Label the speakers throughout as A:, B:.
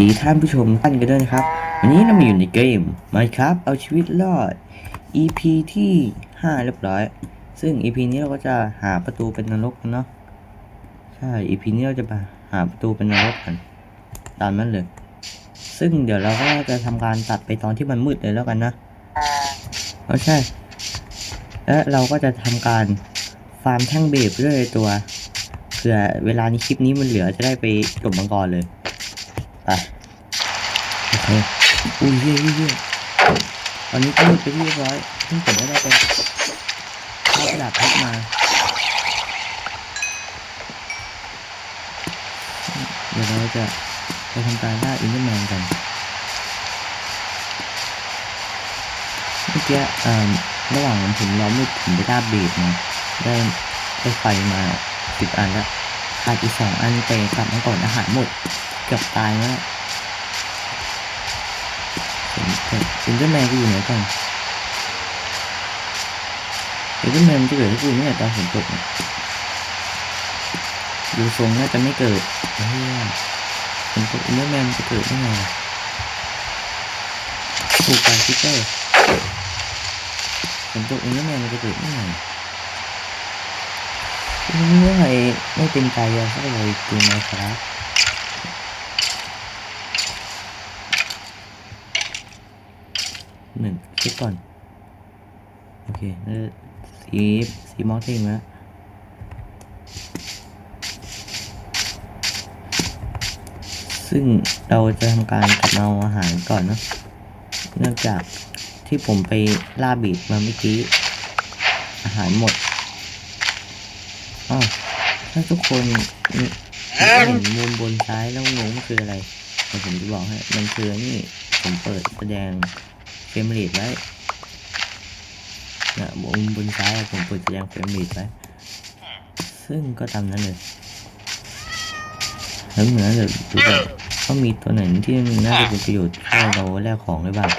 A: ดีท่านผู้ชมท่านกันด้วยนะครับ วันนี้เรามาอยู่ในเกม Minecraft เอาชีวิตรอด EP ที่ 5 เรียบร้อย ซึ่ง EP นี้เราก็จะหาประตูเป็นนรกกันเนาะใช่ EP นี้เราจะมาหาประตูเป็นนรกกันตามนั้นเลย ซึ่งเดี๋ยวเราก็จะทำการตัดไปตอนที่มันมืดเลยแล้วกันนะเอาใช่และเราก็จะทำการฟาร์มแท่งเบรเรื่อยตัวเผื่อเวลานี้คลิปนี้มันเหลือจะได้ไปจบมังกรเลย ไปโอเคอุ้ยเยี่ยเยี่ยยี่ยตอนนี้ก็มืดไปที่เรียบร้อยเพิ่งผมก็ได้ไปเข้ากระดาษพับมาเดี๋ยวเราจะไปทำการล่าอินเดอร์แมนกันเมื่อกี้ระหว่างผมล้อมมืดผมไปล่าเบรดมาได้ได้ไฟมาสิบอันแล้วขาดอีกสองอันแต่กลับมาก่อนอาหารหมด เกือบตายแล้วเอินเดอร์แมนก็อยู่ไหนก่อนอินเดอร์แมนจะเกิดให้กูเนี่ยตอนฝนตกเนี่ยดูทรงน่าจะไม่เกิดเฮ้ยฝนตกอินเดอร์แมนจะเกิดได้ไงถูกไปคิปเปอร์ฝนตกอินเดอร์แมนจะเกิดได้ไงไม่ไม่ไม่เป็นใจอะสักเลยจริงไหมครับ หนึ่งเช็คก่อน โอเคแล้วสีสีมอสเท่งแล้วซึ่งเราจะทำการกลับมาเอาอาหารก่อนเนะเนื่องจากที่ผมไปล่าบีดมาเมื่อกี้ อาหารหมดอ๋อถ้าทุกคนเห็นมุมบนซ้ายแล้วงงมันคืออะไรเดี๋ยวผมจะบอกให้ มันคือนี่ผมเปิดแสดง เฟรมเรทไว้นะมุมบนซ้ายผมเปิดแสดงเฟรมเรทไว้ซึ่งก็ตามนั้นเลยแล้วเหมือนจะดูว่าเขามีตัวไหนที่น่าจะเป็นประโยชน์ให้เราแลกของได้บ้าง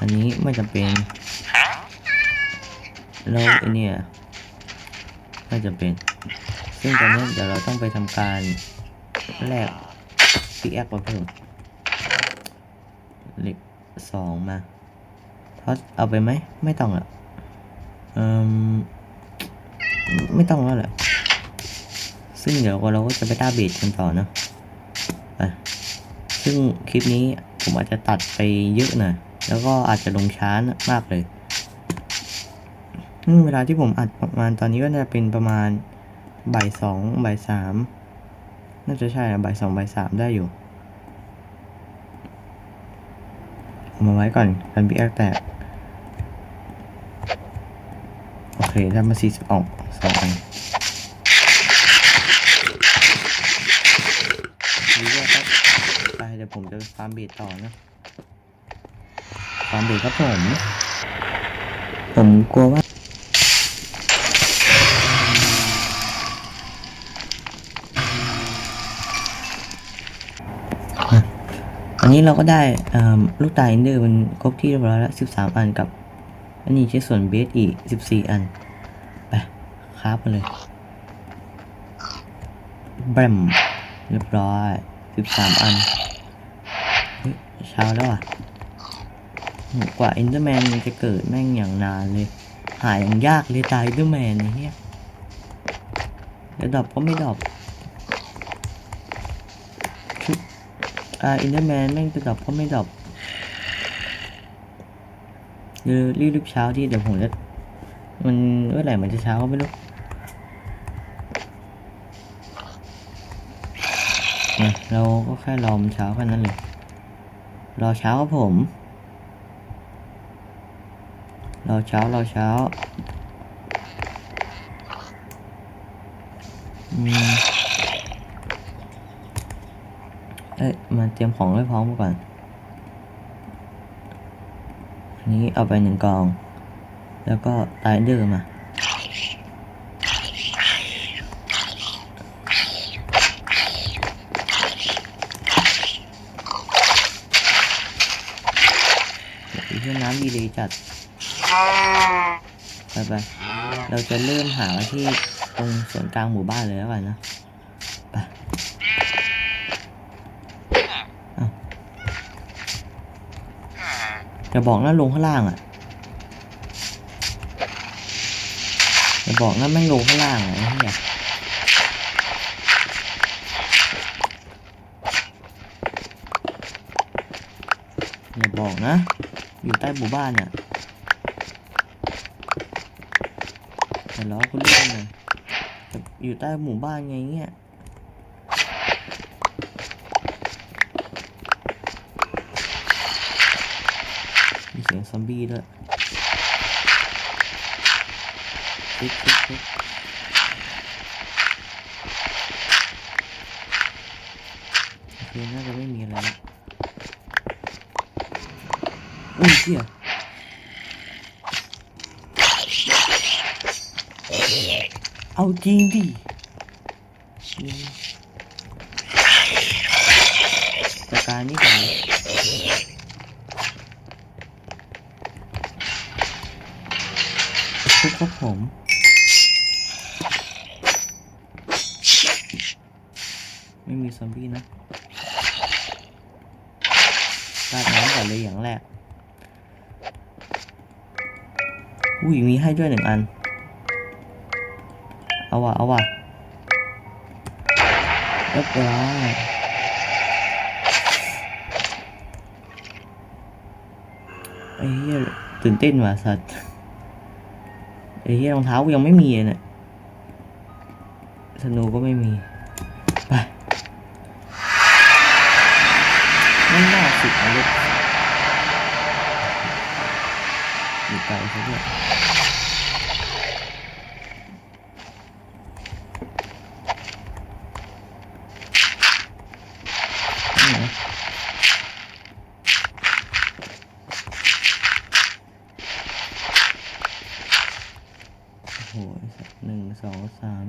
A: อันนี้ไม่จำเป็นแล้วไอเนี่ยไม่จำเป็น ซึ่งตอนนี้เดี๋ยวเราต้องไปทำการแลกพิกแอคมาเพิ่มเหล็ก สองมาทอสเอาไปไหม ไม่ต้องอะเอืมไม่ต้องแล้วแหละซึ่งเดี๋ยวเราก็จะไปต้าเบสกันต่อเนอะซึ่งคลิปนี้ผมอาจจะตัดไปเยอะหน่อยแล้วก็อาจจะลงช้ามากเลยเวลาที่ผมอัดประมาณตอนนี้ก็จะเป็นประมาณบ่ายสองบ่ายสามน่าจะใช่อะบ่ายสองบ่ายสามได้อยู่ เอามาไว้ก่อนกันพิกแอคแตก โอเคได้มาสี่สิบออกสองอันดีแล้วครับไปเดี๋ยวผมจะฟาร์มเบดต่อนะฟาร์มเบดครับผม ผมกลัวว่า นี้เราก็ได้ลูกตาอินเดอร์มันครบที่เรียบร้อยแล้ว13อันกับอันนี้ใช้ส่วนเบสอีก14อัน ไปคราฟมาเลยแบมเรียบร้อย13อันเฮ้ยเช้าแล้วอะกว่าอินเดอร์แมนมันจะเกิดแม่งอย่างนานเลย หายอย่างยากเลยตายอินเดอร์แมนเหี้ยเดี๋ยวดรอปก็ไม่ดรอป อ่าอินเดอร์แมนแม่งจะดรอปก็ไม่ดรอปเดี๋ยวรีบรีบเช้าที่เดี๋ยวผมจะมันเมื่อไหร่มันจะเช้าก็ไม่รู้นะเราก็แค่รอมันเช้าแค่นั้นเลย รอเช้าครับผม รอเช้ารอเช้าอืม เอ้ยมาเตรียมของให้พร้อมก่อนอันนี้เอาไปหนึ่งกอง แล้วก็ไตเดอร์มาอีกเพื่อนน้ำดีเลยจัด ไปไป เราจะเริ่มหาที่ตรงส่วนกลางหมู่บ้านเลยแล้วกันนะ อย่าบอกนะลงข้างล่างอะอย่าบอกนะแม่งลงข้างล่างอะไอ้เหี้ยอย่าบอกนะ อยู่ใต้หมู่บ้านอะแต่ล้อคุณเล่นหน่อยอยู่ใต้หมู่บ้านไงเงี้ย มีเสียงซอมบี้ด้วยฟิก ครับผม ไม่มีซอมบี้นะราดน้ำก่อนเลยอย่างแรก อุ้ยมีให้ด้วยหนึ่งอัน เอาว่ะ เอาว่ะเรียบร้อยไอ้เหี้ยตื่นเต้นว่ะสัตว์ ไอ้เหี้ยรองเท้ายังไม่มีเลยเนี่ยธนูก็ไม่มี ไปไม่น่าสิเอาลูกอยู่ไกลซะด้วยนี่นะโอ้โหหนึ่ง สอสาม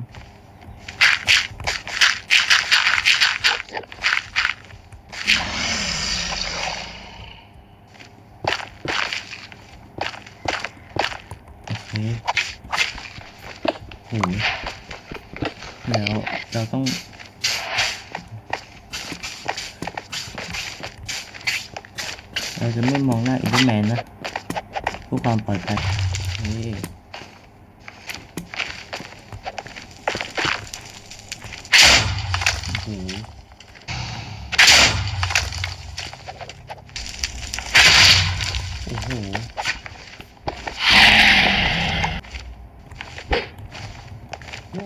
A: โอเคโหแล้วเราต้องเราจะไม่มองหน้าอินเตอร์แมนนะเพื่อความปลอดภัยนี่ โอ้โหโอ้โหโอ้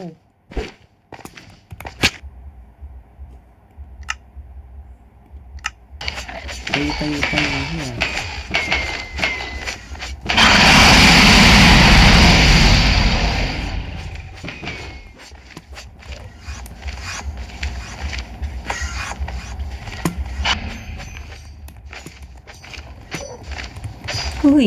A: ตีตีตีเฮีย เฮ้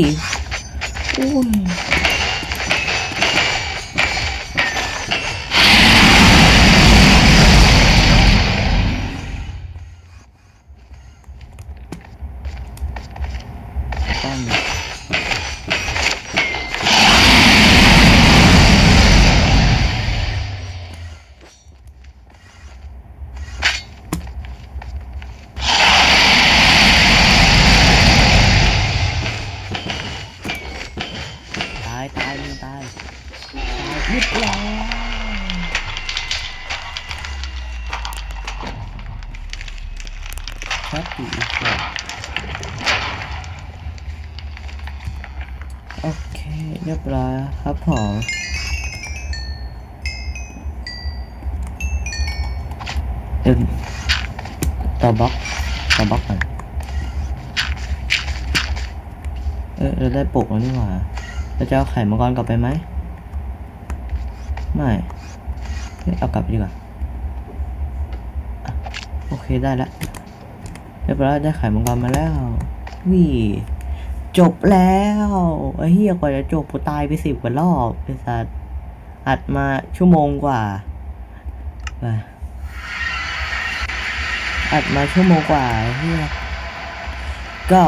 A: เรียบร้อยครับผมเดี๋ยวต่อบล็อกต่อบล็อกก่อนเออเราได้ปลุกแล้วนี่หว่า เราจะเอาไข่มังกรกลับไปไหม ไม่ เอากลับดีกว่าโอเคได้แล้วเรียบร้อยได้ไข่มังกรมาแล้ววิ จบแล้วไอ้เหี้ยกว่าจะจบกูตายไปสิบกว่ารอบไอ้สัสอัดมาชั่วโมงกว่าไปอัดมาชั่วโมงกว่าไอ้เหี้ยก็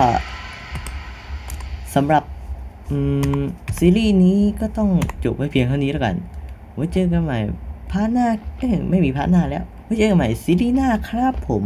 A: สำหรับซีรีส์นี้ก็ต้องจบไว้เพียงเท่านี้แล้วกันไว้เจอกันใหม่พาร์ทหน้าไม่มีพาร์ทหน้าแล้วไว้เจอกันใหม่ซีรีส์หน้าครับผม